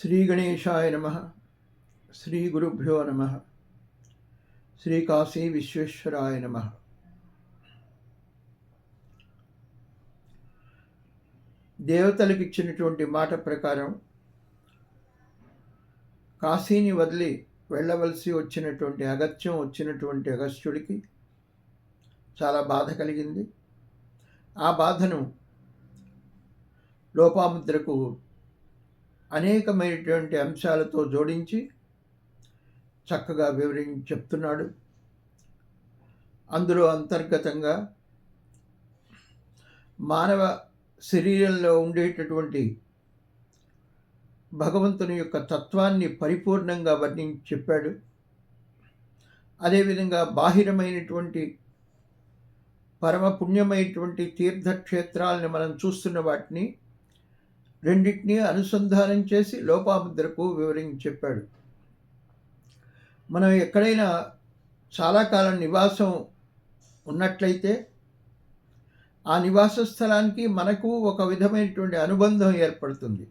శ్రీ గణేశాయ నమ. శ్రీ గురుభ్యో నమ. శ్రీ కాశీ విశ్వేశ్వరాయ నమ. దేవతలకు ఇచ్చినటువంటి మాట ప్రకారం కాశీని వదిలి వెళ్ళవలసి వచ్చినటువంటి అగత్యం వచ్చినటువంటి అగస్త్యుడికి చాలా బాధ కలిగింది. ఆ బాధను లోపాముద్రకు అనేకమైనటువంటి అంశాలతో జోడించి చక్కగా వివరించి చెప్తున్నాడు. అందులో అంతర్గతంగా మానవ శరీరంలో ఉండేటటువంటి భగవంతుని యొక్క తత్వాన్ని పరిపూర్ణంగా వర్ణించి చెప్పాడు. అదేవిధంగా బాహిరమైనటువంటి పరమ పుణ్యమైనటువంటి తీర్థక్షేత్రాలని మనం చూస్తున్న వాటిని రెండింటినీ అనుసంధానం చేసి లోపాముద్రకు వివరించి చెప్పాడు. మనం ఎక్కడైనా చాలా కాలం నివాసం ఉన్నట్లయితే ఆ నివాస స్థలానికి మనకు ఒక విధమైనటువంటి అనుబంధం ఏర్పడుతుంది.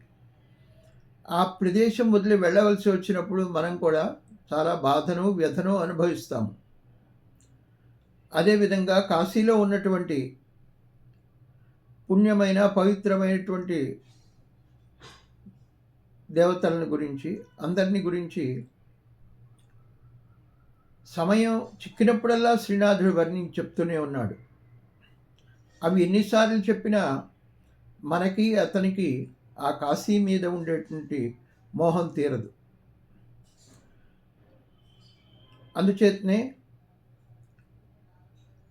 ఆ ప్రదేశం వదిలి వెళ్ళవలసి వచ్చినప్పుడు మనం కూడా చాలా బాధను వ్యధను అనుభవిస్తాము. అదేవిధంగా కాశీలో ఉన్నటువంటి పుణ్యమైన పవిత్రమైనటువంటి దేవతలను గురించి అందరిని గురించి సమయం చిక్కినప్పుడల్లా శ్రీనాథుడు వర్ణించి చెప్తూనే ఉన్నాడు. అవి ఎన్నిసార్లు చెప్పినా మనకి అతనికి ఆ కాశీ మీద ఉండేటువంటి మోహం తీరదు. అందుచేతనే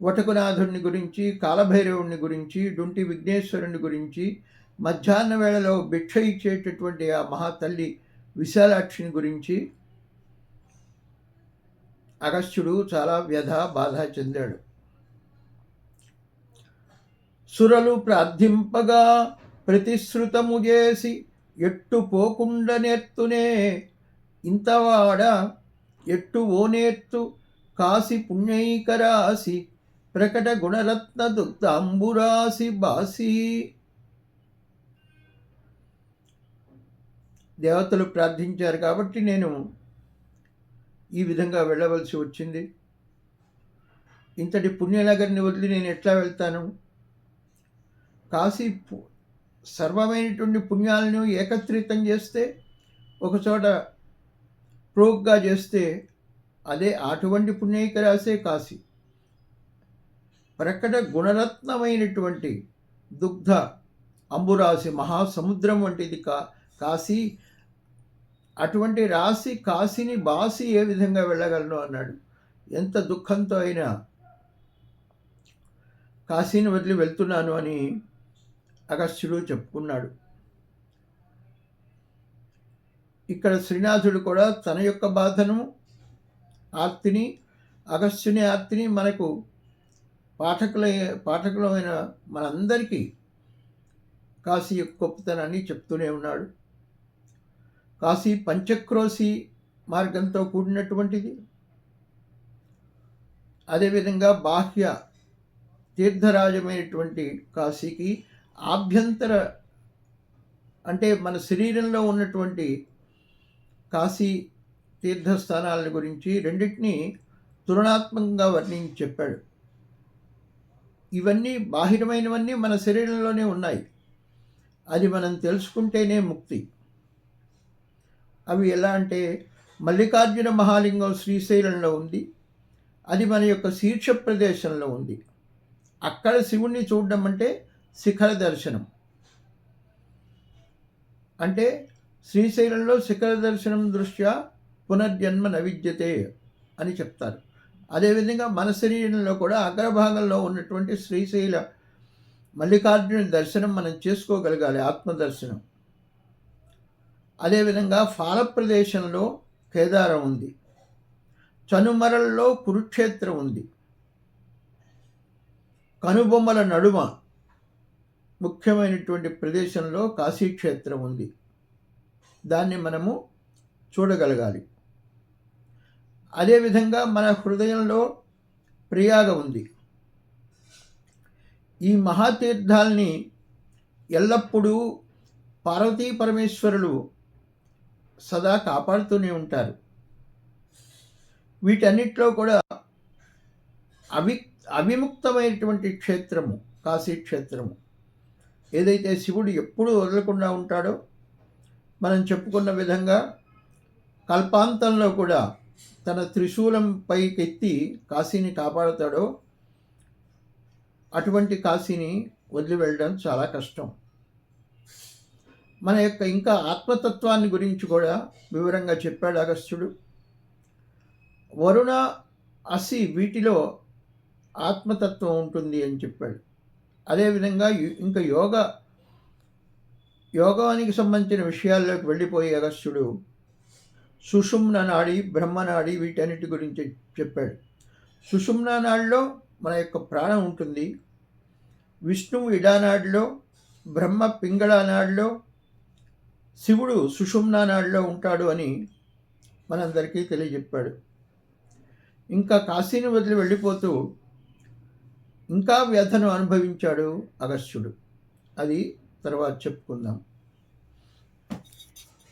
వటకునాథుడిని గురించి కాలభైరవుడిని గురించి డుంటి విఘ్నేశ్వరుని గురించి మధ్యాహ్న వేళలో భిక్ష ఇచ్చేటటువంటి ఆ మహాతల్లి విశాలాక్షిని గురించి అగస్త్యుడు చాలా వ్యధ బాధ చెందాడు. సురలు ప్రార్థింపగా ప్రతిశ్రుతము చేసి ఎట్టు పోకుండా నేర్తునే ఇంతవాడ ఎట్టు ఓనేత్తు కాసి పుణ్యైకరాసి ప్రకట గుణరత్న దుగ్ధాంబురాసి బాసి. దేవతలు ప్రార్థించారు కాబట్టి నేను ఈ విధంగా వెళ్ళవలసి వచ్చింది. ఇంతటి పుణ్యనగర్ని వదిలి నేను ఎట్లా వెళ్తాను? కాశీ సర్వమైనటువంటి పుణ్యాలను ఏకత్రితం చేస్తే ఒకచోట ప్రోగ్గా చేస్తే అదే అటువంటి పుణ్యకరాసే కాశీ. ప్రకట గుణరత్నమైనటువంటి దుగ్ధ అంబురాశి మహాసముద్రం వంటిది కా కాశీ అటువంటి రాశి కాశీని బాసి ఏ విధంగా వెళ్ళగలను అన్నాడు. ఎంత దుఃఖంతో అయినా కాశీని వదిలి వెళ్తున్నాను అని అగస్త్యుడు చెప్పుకున్నాడు. ఇక్కడ శ్రీనాథుడు కూడా తన యొక్క బాధను ఆర్తిని అగస్త్యుని ఆర్తిని మనకు పాఠకుల పాఠకులమైన మనందరికీ కాశీ యొక్క గొప్పతనాన్ని చెప్తూనే ఉన్నాడు. కాశీ పంచక్రోశి మార్గంతో కూడినటువంటిది. అదేవిధంగా బాహ్య తీర్థరాజమైనటువంటి కాశీకి ఆభ్యంతర అంటే మన శరీరంలో ఉన్నటువంటి కాశీ తీర్థస్థానాల గురించి రెండింటినీ తులనాత్మకంగా వర్ణించి చెప్పాడు. ఇవన్నీ బాహిరమైనవన్నీ మన శరీరంలోనే ఉన్నాయి. అది మనం తెలుసుకుంటేనే ముక్తి. అవి ఎలా అంటే మల్లికార్జున మహాలింగం శ్రీశైలంలో ఉంది. అది మన యొక్క శీర్ష ప్రదేశంలో ఉంది. అక్కడ శివుణ్ణి చూడడం అంటే శిఖర దర్శనం. అంటే శ్రీశైలంలో శిఖర దర్శనం దృష్ట్యా పునర్జన్మ నవిద్యతే అని చెప్తారు. అదేవిధంగా మన శరీరంలో కూడా అగ్రభాగంలో ఉన్నటువంటి శ్రీశైల మల్లికార్జున దర్శనం మనం చేసుకోగలగాలి ఆత్మదర్శనం. అదేవిధంగా ఫాల ప్రదేశంలో కేదారం ఉంది. చనుమరల్లో కురుక్షేత్రం ఉంది. కనుబొమ్మల నడుమ ముఖ్యమైనటువంటి ప్రదేశంలో కాశీక్షేత్రం ఉంది. దాన్ని మనము చూడగలగాలి. అదేవిధంగా మన హృదయంలో ప్రియాగ ఉంది. ఈ మహాతీర్థాల్ని ఎల్లప్పుడూ పార్వతీ పరమేశ్వరులు సదా కాపాడుతూనే ఉంటారు. వీటన్నిటిలో కూడా అవి అవిముక్తమైనటువంటి క్షేత్రము కాశీ క్షేత్రము. ఏదైతే శివుడు ఎప్పుడు వదలకుండా ఉంటాడో మనం చెప్పుకున్న విధంగా కల్పాంతంలో కూడా తన త్రిశూలం పైకెత్తి కాశీని కాపాడుతాడో అటువంటి కాశీని వదిలి వెళ్ళడం చాలా కష్టం. మన యొక్క ఇంకా ఆత్మతత్వాన్ని గురించి కూడా వివరంగా చెప్పాడు అగస్త్యుడు. వరుణ అసి వీటిలో ఆత్మతత్వం ఉంటుంది అని చెప్పాడు. అదేవిధంగా ఇంకా యోగ యోగానికి సంబంధించిన విషయాల్లోకి వెళ్ళిపోయి అగస్త్యుడు సుషుమ్న నాడి బ్రహ్మనాడి వీటన్నిటి గురించి చెప్పాడు. సుషుమ్న నాడిలో మన యొక్క ప్రాణం ఉంటుంది. విష్ణువు ఇడానాడిలో బ్రహ్మ పింగళానాడిలో శివుడు సుషుమ్నా నాడిలో ఉంటాడు అని మనందరికీ తెలియజెప్పాడు. ఇంకా కాశీని వదిలి వెళ్ళిపోతూ ఇంకా వ్యధను అనుభవించాడు అగస్త్యుడు. అది తర్వాత చెప్పుకుందాం.